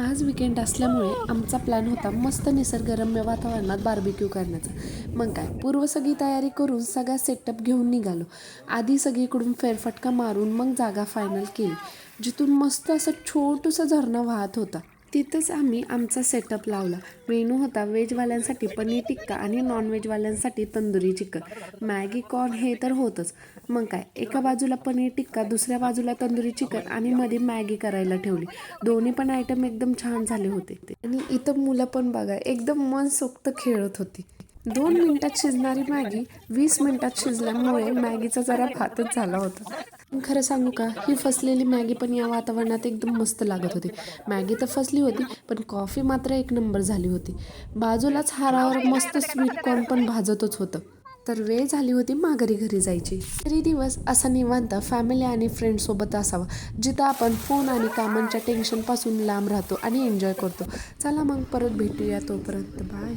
आज विकेंड असल्यामुळे आमचा प्लॅन होता मस्त निसर्गरम्य वातावरणात बार्बिक्यू करण्याचा. मग काय पूर्व सगळी तयारी करून सगळा सेटअप घेऊन निघालो. आधी सगळीकडून फेरफटका मारून मग जागा फायनल केली. जिथून मस्त असं छोटंसं झरणं वाहत होता. तिथंच आम्ही आमचा सेटअप लावला. मेनू होता व्हेजवाल्यांसाठी पनीर टिक्का आणि नॉन व्हेजवाल्यांसाठी तंदुरी चिकन. मॅगी कॉर्न हे तर होतंच. मग काय एका बाजूला पनीर टिक्का दुसऱ्या बाजूला तंदुरी चिकन आणि मध्ये मॅगी करायला ठेवली. दोन्ही पण आयटम एकदम छान झाले होते. आणि इथं मुलं पण बघा एकदम मनसोक्त खेळत होती. दोन मिनिटात शिजणारी मॅगी वीस मिनिटात शिजल्यामुळे मॅगीचा जरा भातच झाला होता. पण खरं सांगू का ही फसलेली मॅगी पण या वातावरणात एकदम मस्त लागत होती. मॅगी तर फसली होती पण कॉफी मात्र एक नंबर झाली होती. बाजूलाच हारावर मस्त स्वीट कॉर्न पण भाजतच होतं. तर वेळ झाली होती माघारी घरी जायची. तरी दिवस असा निवांत फॅमिली आणि फ्रेंडसोबत असावा जिथं आपण फोन आणि कामांच्या टेन्शनपासून लांब राहतो आणि एन्जॉय करतो. चला मग परत भेटूया तोपर्यंत. बाय